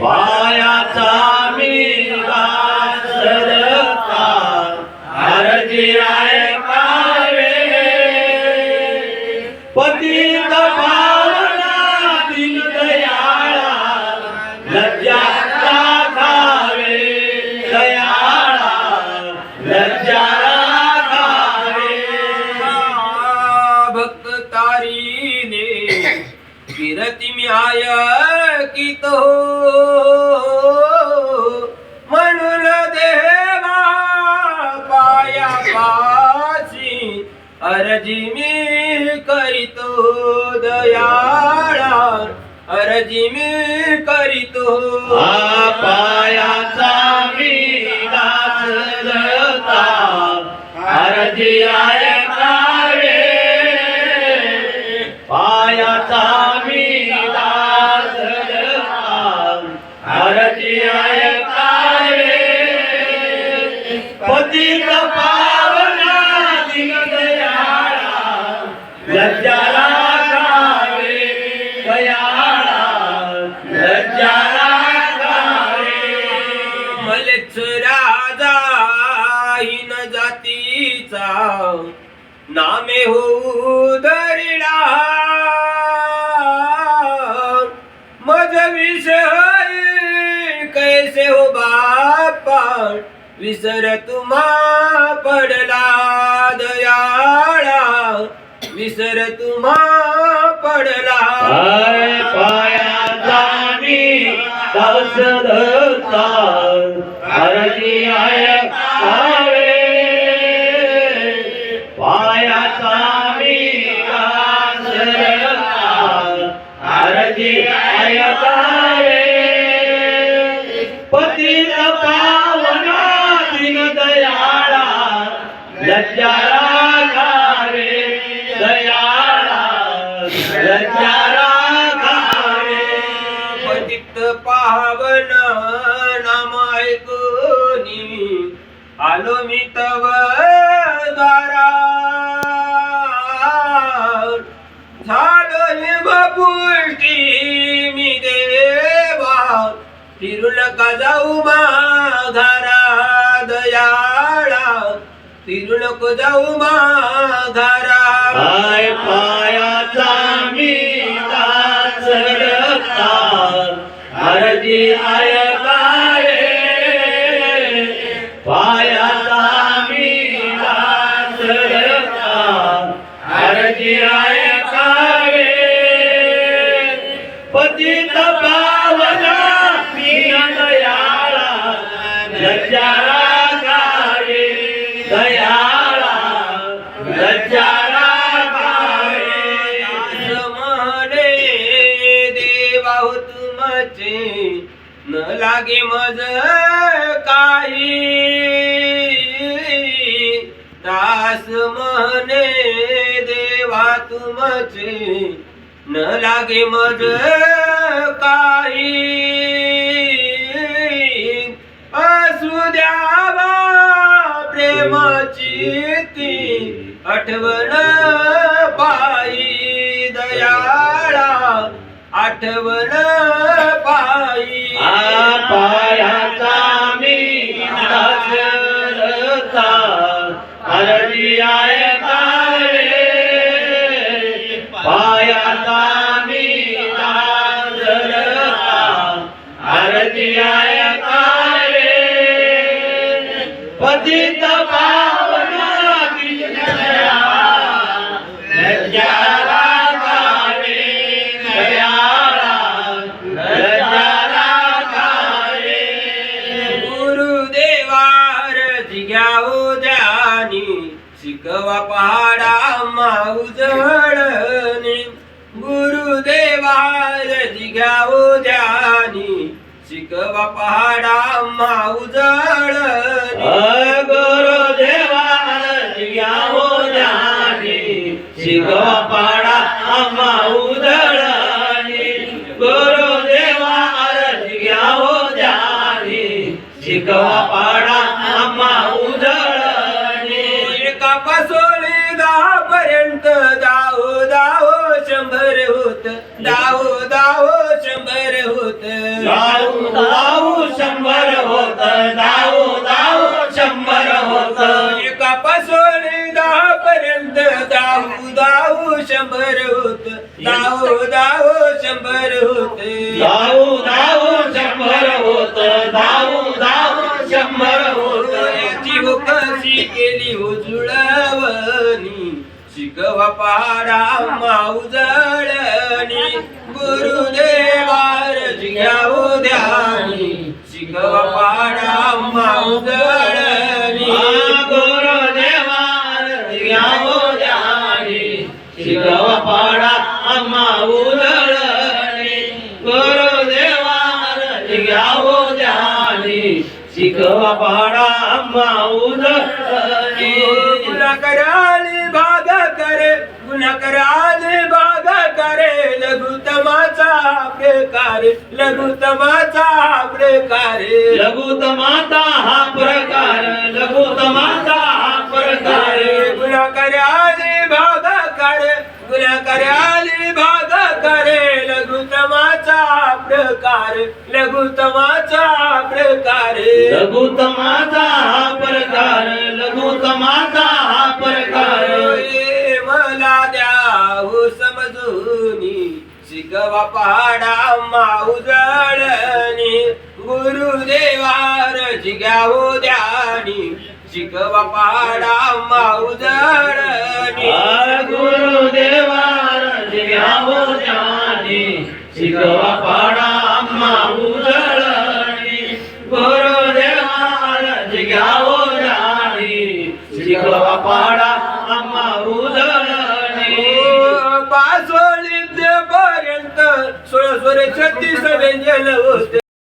पायाचा मी सरता हरजी ऐकावे पतित पावना दिन दयाळा लज्जा राखावे दयाळा लज्जा राखावे भक्त तारीने किरती मी आय तो हो. म्हणून देवा पाया पाची अर्जी मी करीतो हो, दयाळा. अर्जी मी करीतो हो. हा. पायाचा मी दास अरजी आय पतित पावना दिन दयाळा लज्जा राखावे दयाळा लज्जा राखावे मलेच राजा हिन जातीचा नामे होऊ दरिडा. मज विषय कैसे हो बापा विसर तुम्हा पडला दयाळा. विसर तुम्हा पडला. पाय पायाचा मी दास धरता आय ऐकावे पायाचा मी दास धरता हरजी आय पतित पतित पावन नाम ऐकूनी आलो मी तव दारा झालो निभपुष्टी मी देवा फिरू नका जाऊ माघारा? फिरून जाऊ माघारा पाय पायाचा मी दासरता हरजी काय पायाचा मी दासरता हरजी काय पतित पावना मी दयाला लज्जा लज्जा म्हणे देवा हो तुमचे न लागे मज काही. दास म्हणे देवा तुमचे न लागे मज काही. आठवण पायी दयाळा आठवण पायी आ पायाचा मी दासरता हरजी ऐकावे पायाचा मी दासरता हरजी ऐकावे पतित पहाडा माऊजळणी गुरुदेवार जिग्याओ जानी शिकवा पहाडा माऊजळणी गुरुदेवा जिया हो जानी शिकवा पाडा आम्हा उधळणी गुरुदेवा जिया हो जानी शिकवा एका पासोळी दहा होत दाहो दाहो शंभर होत दाहो दाहो शंभर होत. दाऊ दाऊ शंभर होत दाऊ दाऊ शंभर होत. एका पासून दहा पर्यंत दाऊ दाऊ शंभर होत दाऊ दाहो शंभर होत. दाऊ दाहो शंभर होत दाऊ दाऊ शंभर होत. याची केली हो जुळा. शिकवा पाडा माऊजळणी गुरुदेवार जिघ्यावो ध्यानी शिकवा पाडा माऊजळणी गुरुदेवार घ्यावो जाणी शिकव पाडा माऊजळणी गुरुदेवार घ्यावो जाणी शिकव पाडा माऊजळणी उधळणी गुन्हा कराले भाग करे लघुतमाचा प्रकार लघुतमाचा प्रकार. लघुतमाता हा प्रकार लघुतमाता हा प्रकार. गुन्हा कराले भाग करे गुन्हा कराले भाग करे लघुतमाचा प्रकार लघुतमाचा प्रकार. लघुतमाचा हा प्रकार लघुतमाचा शिकवा पहाडा माऊजळणी गुरुदेवार घ्यावो द्यानी. शिकवा पहाडा माऊजळणी गुरुदेवार घ्यावो ज्ञानी शिकवा पाडा माऊजळणी उजळणी गुरुदेवार दिव्यावो ज्ञानी शिकवा पाडा पासोळीत पर्यंत सोळा सोळे छत्तीस व्यंजन होते